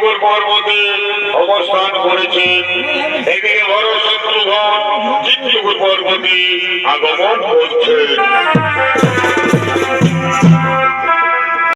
তুগুর পর্বতে অবস্থান করেছে। এদিকে বড় শত্রুঘ্ন চিত্রগুর পর্বতে আগমন করছে।